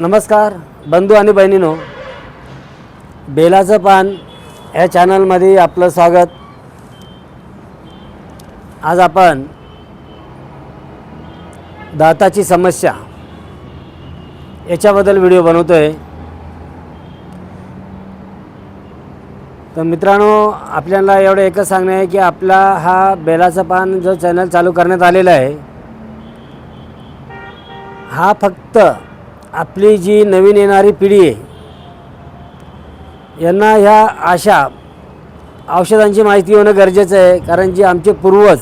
नमस्कार बंधू आणि बहिणीनो. बेलाचं पान या चॅनलमध्ये आपलं स्वागत. आज आपण दाताची समस्या याच्याबद्दल व्हिडिओ बनवतो आहे तर मित्रांनो आपल्याला एवढं एकच सांगणं आहे की आपला हा बेलाचं पान जो चॅनल चालू करण्यात आलेला आहे हा फक्त आपली जी नवीन येणारी पिढी आहे यांना ह्या अशा औषधांची माहिती होणं गरजेचं आहे कारण जे आमचे पूर्वज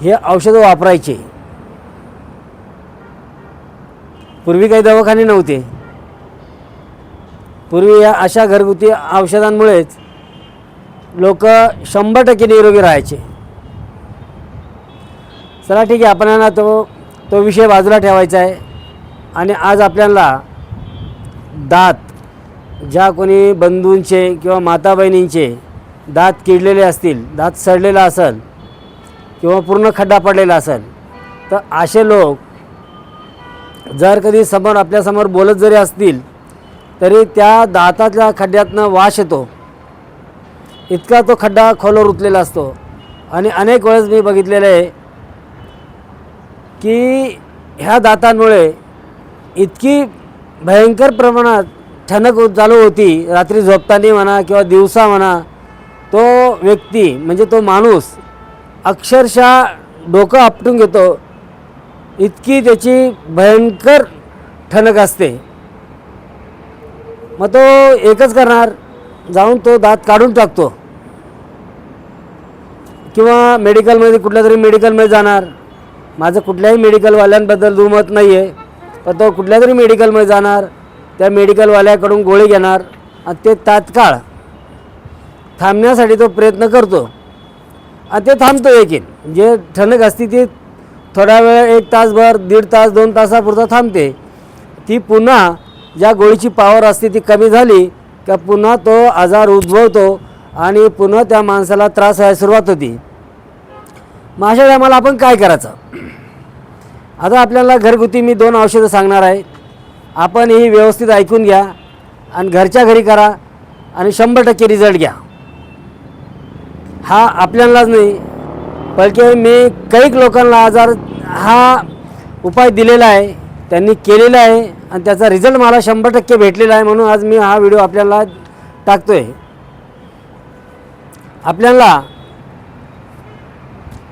हे औषधं वापरायचे. पूर्वी काही दवाखाने नव्हते. पूर्वी या अशा घरगुती औषधांमुळेच लोक शंभर टक्के निरोगी राहायचे. चला ठीक आहे आपल्याला तो तो विषय बाजूला ठेवायचा आहे. आणि आज आपल्याला दात ज्या कोणी बंधूंचे किंवा माता बहिणींचे दात किडलेले असतील दात सडलेला असेल किंवा पूर्ण खड्डा पडलेला असेल तर असे लोक जर कधी समोर आपल्यासमोर बोलत जरी असतील तरी त्या दातातल्या खड्ड्यातनं वाश येतो. इतका तो खड्डा खोलवर उतलेला असतो. आणि अनेक वेळेस मी बघितलेलं आहे की ह्या दातांमुळे इतकी भयंकर प्रमाणात ठणक चालू होती. रात्री झोपताना म्हणा किंवा दिवसा म्हणा तो व्यक्ती म्हणजे तो माणूस अक्षरशः डोकं आपटून घेतो. इतकी त्याची भयंकर ठणक असते. मग तो एकच करणार. जाऊन तो दात काढून टाकतो. किंवा मेडिकलमध्ये कुठल्या तरी मेडिकलमध्ये जाणार. माझं कुठल्याही मेडिकलवाल्यांबद्दल दुमत नाही आहे पण तो कुठल्या तरी मेडिकलमध्ये जाणार त्या मेडिकलवाल्याकडून गोळी घेणार आणि ते तात्काळ थांबण्यासाठी तो प्रयत्न करतो. आणि ते थांबतो एकीन जे म्हणजे ठणक असते ती थोडा वेळ एक तासभर दीड तास दोन तासापुरता थांबते. ती पुन्हा ज्या गोळीची पावर असते ती कमी झाली का पुन्हा तो आजार उद्भवतो आणि पुन्हा त्या माणसाला त्रास व्हायला सुरुवात होती. मग अशा टायमाला आपण काय करायचं? आता आपल्याला घरगुती मी दोन औषधं सांगणार आहे. आपण ही व्यवस्थित ऐकून घ्या आणि घरच्या घरी करा आणि शंभर टक्के रिझल्ट घ्या. हा आपल्यालाच नाही बल्कि मी कैक लोकांना आजार हा उपाय दिलेला आहे त्यांनी केलेला आहे आणि त्याचा रिझल्ट मला शंभर टक्के भेटलेला आहे म्हणून आज मी हा व्हिडिओ आपल्याला टाकतो आहे आपल्याला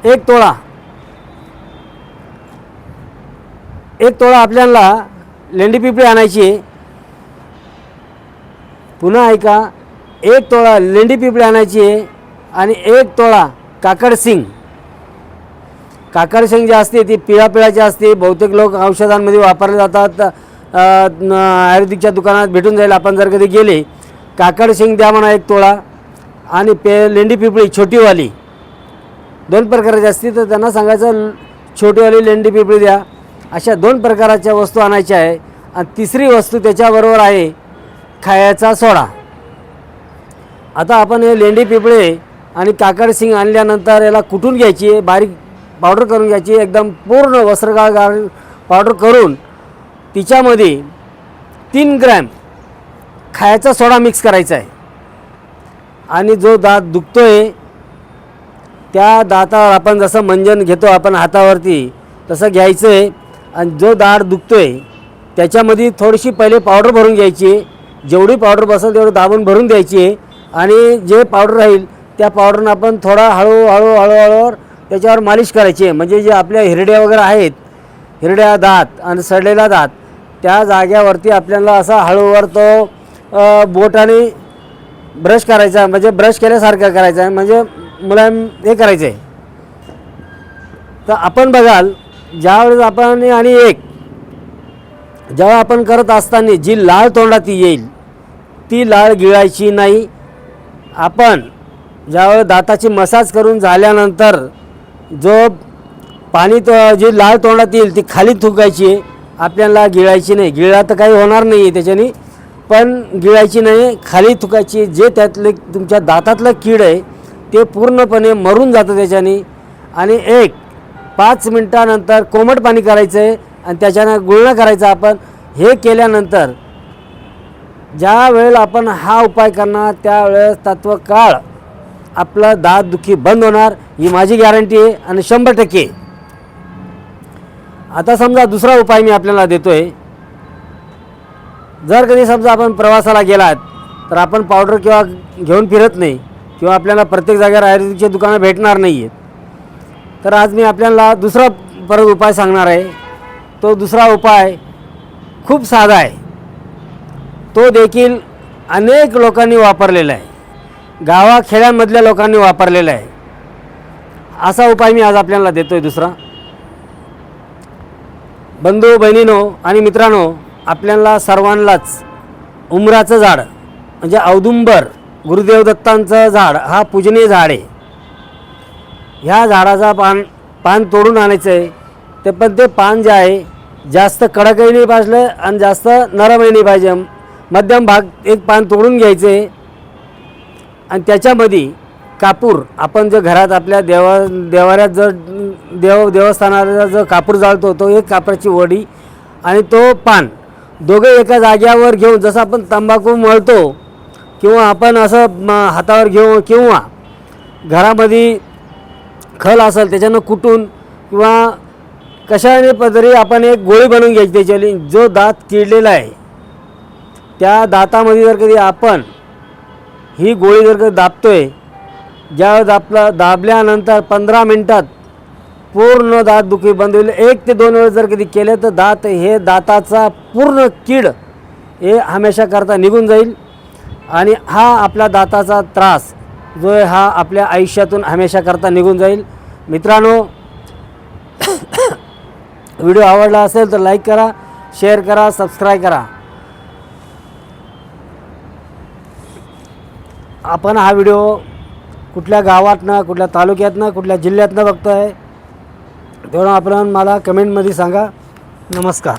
एक तोळा एक तोळा आपल्याला लेंडी पिपळी आणायची आहे. पुन्हा ऐका एक तोळा लेंडी पिपळी आणायची आहे आणि एक तोळा काकडसिंग काकडसिंग जे असते ती पिळा पिळाची असते. बहुतेक लोक औषधांमध्ये वापरले जातात. आयुर्वेदिकच्या दुकानात भेटून जाईल. आपण जर कधी गेले काकडसिंग द्या म्हणा एक तोळा आणि पे लेंडी पिपळी छोटीवाली. दोन प्रकारची असते तर त्यांना सांगायचं छोटीवाली लेंडी पिपळी द्या. अशा दोन प्रकाराच्या वस्तू आणायच्या आहे. आणि तिसरी वस्तू त्याच्याबरोबर आहे खायचा सोडा. आता आपण हे लेंडी पिपळे आणि काकड सिंग आणल्यानंतर याला कुटून घ्यायची आहे? बारीक पावडर करून घ्यायची एकदम पूर्ण वस्त्रगाळ पावडर करून तिच्यामध्ये तीन ग्रॅम खायचा सोडा मिक्स करायचा आहे. आणि जो दात दुखतो आहे त्या दातावर आपण जसं मंजन घेतो आपण हातावरती तसं घ्यायचं आहे. आणि जो दाढ दुखतो आहे त्याच्यामध्ये थोडीशी पहिले पावडर भरून घ्यायची. जेवढी पावडर बसेल तेवढं दाबून भरून द्यायची. आणि जे पावडर राहील त्या पावडरनं आपण थोडा हळूहळू हळूहळू त्याच्यावर मालिश करायची. म्हणजे जे आपल्या हिरड्या वगैरे आहेत हिरड्या दात आणि सडलेला दात त्या जाग्यावरती आपल्याला असा हळूवर तो बोटाने ब्रश करायचा. म्हणजे ब्रश केल्यासारखं करायचं. आहे म्हणजे मुलायम हे करायचं आहे तर आपण बघाल ज्यावेळेस आपण आणि एक जेव्हा आपण करत असताना जी लाळ तोंडात येईल ती लाळ गिळायची नाही. आपण ज्यावेळेस दाताची मसाज करून झाल्यानंतर जो पाणी तो जी लाळ तोंडात येईल ती खाली थुकायची आहे आपल्याला गिळायची नाही. गिळा तर काही होणार नाही आहे त्याच्याने पण गिळायची नाही. खाली थुकायची जे त्यातले तुमच्या दातातलं कीड आहे ते पूर्णपणे मरून जातं त्याच्याने. आणि एक पाच मिनटानंतर कोमट पाणी करायचं आहे आणि त्याच्यानं गुळणं करायचं आपण. हे केल्यानंतर ज्या वेळेला आपण हा उपाय करणार त्यावेळेस तत्वकाळ आपलं दात दुखी बंद होणार ही माझी गॅरंटी आहे आणि शंभर टक्के. आता समजा दुसरा उपाय मी आपल्याला देतो आहे जर कधी समजा आपण प्रवासाला गेलात तर आपण पावडर किंवा घेऊन फिरत नाही किंवा आपल्याला प्रत्येक जागेवर आयुर्वेदिकची दुकानं भेटणार नाही आहेत तर आज मी आपल्याला दुसरा परत उपाय सांगणार आहे. तो दुसरा उपाय खूप साधा आहे. तो देखील अनेक लोकांनी वापरलेला आहे. गावाखेड्यांमधल्या लोकांनी वापरलेला आहे. असा उपाय मी आज आपल्याला देतो आहे दुसरा. बंधू बहिणीनो आणि मित्रांनो आपल्याला सर्वांनाच उमराचं झाड म्हणजे औदुंबर गुरुदेव दत्तांचं झाड हा पूजनीय झाड आहे. ह्या झाडाचा पान पान तोडून आणायचं आहे ते पण ते पान जे आहे जास्त कडकही नाही पाहिजे आणि जास्त नरमही नाही पाहिजे. मध्यम भाग एक पान तोडून घ्यायचे आणि त्याच्यामध्ये कापूर आपण जर घरात आपल्या देवा देवाऱ्यात जर देव देवस्थानाला जर कापूर जाळतो तो एक कापराची वडी आणि तो पान. दोघे एका जाग्यावर घेऊन जसं आपण तंबाखू मळतो किंवा आपण असं हातावर घेऊ किंवा घरामध्ये खल असेल त्याच्यानं कुटून किंवा कशाने पदरी आपण एक गोळी बनवून घ्यायची त्याच्याली जो दात किडलेला आहे त्या दातामध्ये जर कधी आपण ही गोळी जर कधी दाबतोय ज्यावेळेस दाबला दाबल्यानंतर पंधरा मिनटात पूर्ण दात दुखी बंद होईल. एक ते दोन वेळेस जर कधी केले तर दात हे दाताचा पूर्ण कीड हे हमेशा करता निघून जाईल. आणि हा आपल्या दाताचा त्रास जो हा आपल्या आयुष्यातून हमेशा करता निघून जाईल. मित्रांनो व्हिडिओ आवडला असेल तर लाईक करा शेअर करा सबस्क्राईब करा. आपण हा व्हिडिओ कुठल्या गावातनं कुठल्या तालुक्यातनं कुठल्या जिल्ह्यातनं बघतो आहे तेवढं आपण मला कमेंटमध्ये सांगा. नमस्कार.